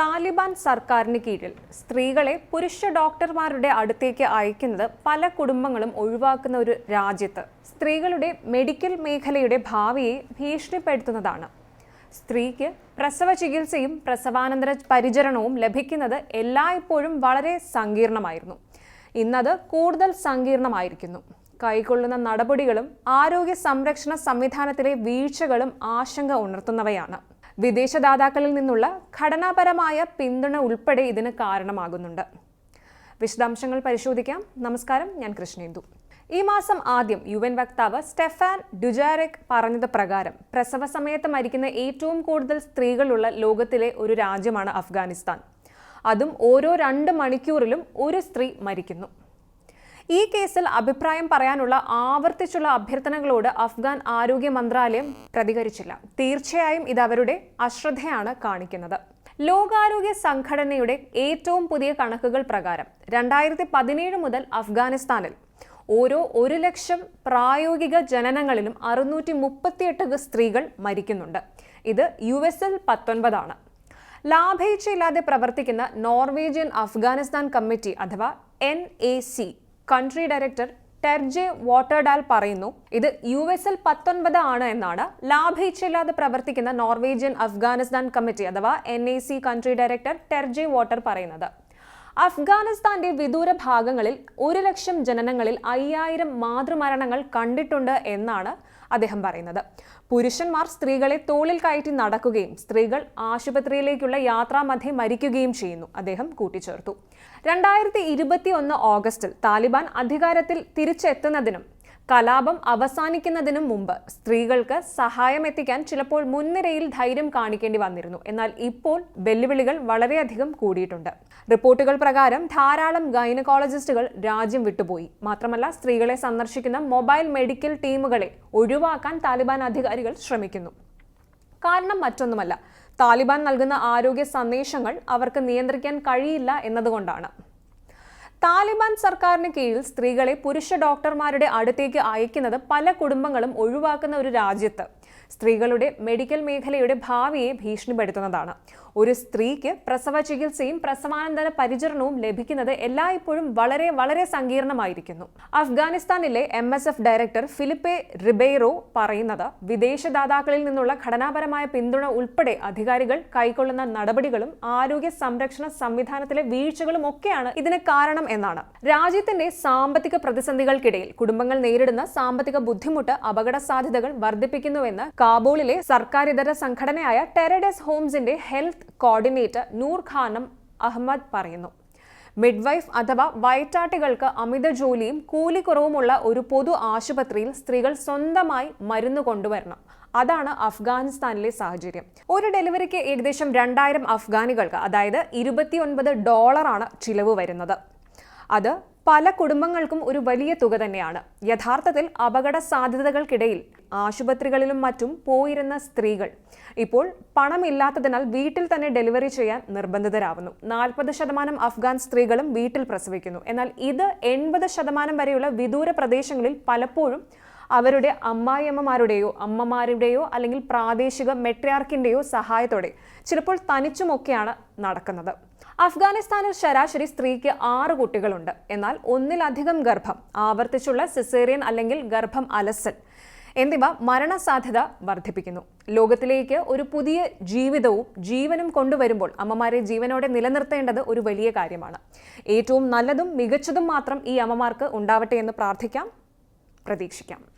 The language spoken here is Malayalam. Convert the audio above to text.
താലിബാൻ സർക്കാരിന് കീഴിൽ സ്ത്രീകളെ പുരുഷ ഡോക്ടർമാരുടെ അടുത്തേക്ക് അയക്കുന്നത് പല കുടുംബങ്ങളും ഒഴിവാക്കുന്ന ഒരു രാജ്യത്ത് സ്ത്രീകളുടെ മെഡിക്കൽ മേഖലയുടെ ഭാവിയെ ഭീഷണിപ്പെടുത്തുന്നതാണ്. സ്ത്രീക്ക് പ്രസവ ചികിത്സയും പ്രസവാനന്തര പരിചരണവും ലഭിക്കുന്നത് എല്ലായ്പ്പോഴും വളരെ സങ്കീർണമായിരുന്നു. ഇന്നത് കൂടുതൽ സങ്കീർണമായിരിക്കുന്നു. കൈക്കൊള്ളുന്ന നടപടികളും ആരോഗ്യ സംരക്ഷണ സംവിധാനത്തിലെ വീഴ്ചകളും ആശങ്ക ഉണർത്തുന്നവയാണ്. വിദേശദാതാക്കളിൽ നിന്നുള്ള ഘടനാപരമായ പിന്തുണ ഉൾപ്പെടെ ഇതിന് കാരണമാകുന്നുണ്ട്. വിശദാംശങ്ങൾ പരിശോധിക്കാം. നമസ്കാരം ഞാൻ കൃഷ്ണേന്ദു. ഈ മാസം ആദ്യം യു എൻ വക്താവ് സ്റ്റെഫാൻ ഡുജാരെക് പറഞ്ഞത് പ്രകാരം പ്രസവ സമയത്ത് മരിക്കുന്ന ഏറ്റവും കൂടുതൽ സ്ത്രീകളുള്ള ലോകത്തിലെ ഒരു രാജ്യമാണ് അഫ്ഗാനിസ്ഥാൻ. അതും ഓരോ രണ്ട് മണിക്കൂറിലും ഒരു സ്ത്രീ മരിക്കുന്നു. ഈ കേസിൽ അഭിപ്രായം പറയാനുള്ള ആവർത്തിച്ചുള്ള അഭ്യർത്ഥനകളോട് അഫ്ഗാൻ ആരോഗ്യ മന്ത്രാലയം പ്രതികരിച്ചില്ല. തീർച്ചയായും ഇത് അവരുടെ അശ്രദ്ധയാണ് കാണിക്കുന്നത്. ലോകാരോഗ്യ സംഘടനയുടെ ഏറ്റവും പുതിയ കണക്കുകൾ പ്രകാരം രണ്ടായിരത്തി പതിനേഴ് മുതൽ അഫ്ഗാനിസ്ഥാനിൽ ഓരോ ഒരു ലക്ഷം പ്രായോഗിക ജനനങ്ങളിലും അറുന്നൂറ്റി മുപ്പത്തിയെട്ട് സ്ത്രീകൾ മരിക്കുന്നുണ്ട്. ഇത് യു എസ് എൽ പത്തൊൻപതാണ്. ലാഭേച്ഛയില്ലാതെ പ്രവർത്തിക്കുന്ന നോർവേജിയൻ അഫ്ഗാനിസ്ഥാൻ കമ്മിറ്റി അഥവാ N A C country director Terje Watterdal പറയുന്നു ഇത് യു എസ് എൽ പത്തൊൻപത് ആണ് എന്നാണ് ലാഭേച്ഛയില്ലാതെ പ്രവർത്തിക്കുന്ന നോർവേജിയൻ അഫ്ഗാനിസ്ഥാൻ കമ്മിറ്റി അഥവാ N country director Terje Water പറയുന്നത്. അഫ്ഗാനിസ്ഥാന്റെ വിദൂര ഭാഗങ്ങളിൽ ഒരു ലക്ഷം ജനനങ്ങളിൽ അയ്യായിരം മാതൃമരണങ്ങൾ കണ്ടിട്ടുണ്ട് എന്നാണ് അദ്ദേഹം പറയുന്നത്. പുരുഷന്മാർ സ്ത്രീകളെ തോളിൽ കയറ്റി നടക്കുകയും സ്ത്രീകൾ ആശുപത്രിയിലേക്കുള്ള യാത്രാമധ്യേ മരിക്കുകയും ചെയ്യുന്നു. അദ്ദേഹം കൂട്ടിച്ചേർത്തു. രണ്ടായിരത്തി ഇരുപത്തി ഒന്ന് ഓഗസ്റ്റിൽ താലിബാൻ അധികാരത്തിൽ തിരിച്ചെത്തുന്നതിനും കലാപം അവസാനിക്കുന്നതിനും മുമ്പ് സ്ത്രീകൾക്ക് സഹായം എത്തിക്കാൻ ചിലപ്പോൾ മുൻനിരയിൽ ധൈര്യം കാണിക്കേണ്ടി വന്നിരുന്നു. എന്നാൽ ഇപ്പോൾ വെല്ലുവിളികൾ വളരെയധികം കൂടിയിട്ടുണ്ട്. റിപ്പോർട്ടുകൾ പ്രകാരം ധാരാളം ഗൈനക്കോളജിസ്റ്റുകൾ രാജ്യം വിട്ടുപോയി. മാത്രമല്ല സ്ത്രീകളെ സന്ദർശിക്കുന്ന മൊബൈൽ മെഡിക്കൽ ടീമുകളെ ഒഴിവാക്കാൻ താലിബാൻ അധികാരികൾ ശ്രമിക്കുന്നു. കാരണം മറ്റൊന്നുമല്ല താലിബാൻ നൽകുന്ന ആരോഗ്യ സന്ദേശങ്ങൾ അവർക്ക് നിയന്ത്രിക്കാൻ കഴിയില്ല എന്നതുകൊണ്ടാണ്. താലിബാൻ സർക്കാരിന് കീഴിൽ സ്ത്രീകളെ പുരുഷ ഡോക്ടർമാരുടെ അടുത്തേക്ക് അയക്കുന്നത് പല കുടുംബങ്ങളും ഒഴിവാക്കുന്ന ഒരു രാജ്യത്ത്. സ്ത്രീകളുടെ മെഡിക്കൽ മേഖലയുടെ ഭാവിയെ ഭീഷണിപ്പെടുത്തുന്നതാണ്. ഒരു സ്ത്രീക്ക് പ്രസവ ചികിത്സയും പ്രസവാനന്തര പരിചരണവും ലഭിക്കുന്നത് എല്ലായ്പ്പോഴും വളരെ വളരെ സങ്കീർണമായിരിക്കുന്നു. അഫ്ഗാനിസ്ഥാനിലെ എം ഡയറക്ടർ ഫിലിപ്പെ റിബെയ്റോ പറയുന്നത് വിദേശദാതാക്കളിൽ നിന്നുള്ള ഘടനാപരമായ പിന്തുണ ഉൾപ്പെടെ അധികാരികൾ കൈക്കൊള്ളുന്ന നടപടികളും ആരോഗ്യ സംരക്ഷണ സംവിധാനത്തിലെ വീഴ്ചകളും ഒക്കെയാണ് ഇതിന് കാരണം എന്നാണ്. രാജ്യത്തിന്റെ സാമ്പത്തിക പ്രതിസന്ധികൾക്കിടയിൽ കുടുംബങ്ങൾ നേരിടുന്ന സാമ്പത്തിക ബുദ്ധിമുട്ട് അപകട സാധ്യതകൾ വർദ്ധിപ്പിക്കുന്നുവെന്ന് കാബൂളിലെ സർക്കാരിതര സംഘടനയായ ടെറഡസ് ഹോംസിന്റെ ഹെൽത്ത് കോർഡിനേറ്റർ നൂർ ഖാനം അഹമ്മദ് പറയുന്നു. മിഡ്വൈഫ് അഥവാ വയറ്റാട്ടികൾക്ക് അമിത ജോലിയും കൂലിക്കുറവുമുള്ള ഒരു പൊതു ആശുപത്രിയിൽ സ്ത്രീകൾ സ്വന്തമായി മരുന്ന് കൊണ്ടുവരണം. അതാണ് അഫ്ഗാനിസ്ഥാനിലെ സാഹചര്യം. ഒരു ഡെലിവറിക്ക് ഏകദേശം രണ്ടായിരം അഫ്ഗാനികൾക്ക് അതായത് ഇരുപത്തിയൊൻപത് ഡോളറാണ് ചിലവ് വരുന്നത്. അത് പല കുടുംബങ്ങൾക്കും ഒരു വലിയ തുക തന്നെയാണ്. യഥാർത്ഥത്തിൽ അപകട സാധ്യതകൾക്കിടയിൽ ആശുപത്രികളിലും മറ്റും പോയിരുന്ന സ്ത്രീകൾ ഇപ്പോൾ പണമില്ലാത്തതിനാൽ വീട്ടിൽ തന്നെ ഡെലിവറി ചെയ്യാൻ നിർബന്ധിതരാവുന്നു. നാൽപ്പത് ശതമാനം അഫ്ഗാൻ സ്ത്രീകളും വീട്ടിൽ പ്രസവിക്കുന്നു. എന്നാൽ ഇത് എൺപത് ശതമാനം വരെയുള്ള വിദൂര പ്രദേശങ്ങളിൽ പലപ്പോഴും അവരുടെ അമ്മായിയമ്മമാരുടെയോ അമ്മമാരുടെയോ അല്ലെങ്കിൽ പ്രാദേശിക മെട്രിയാർക്കിന്റെയോ സഹായത്തോടെ ചിലപ്പോൾ തനിച്ചുമൊക്കെയാണ് നടക്കുന്നത്. അഫ്ഗാനിസ്ഥാനിൽ ശരാശരി സ്ത്രീക്ക് ആറ് കുട്ടികളുണ്ട്. എന്നാൽ ഒന്നിലധികം ഗർഭം ആവർത്തിച്ചുള്ള സിസേറിയൻ അല്ലെങ്കിൽ ഗർഭം അലസൽ എന്നിവ മരണസാധ്യത വർദ്ധിപ്പിക്കുന്നു. ലോകത്തിലേക്ക് ഒരു പുതിയ ജീവിതവും ജീവനും കൊണ്ടുവരുമ്പോൾ അമ്മമാരെ ജീവനോടെ നിലനിർത്തേണ്ടത് ഒരു വലിയ കാര്യമാണ്. ഏറ്റവും നല്ലതും മികച്ചതും മാത്രം ഈ അമ്മമാർക്ക് ഉണ്ടാവട്ടെ എന്ന് പ്രാർത്ഥിക്കാം. പ്രതീക്ഷിക്കാം.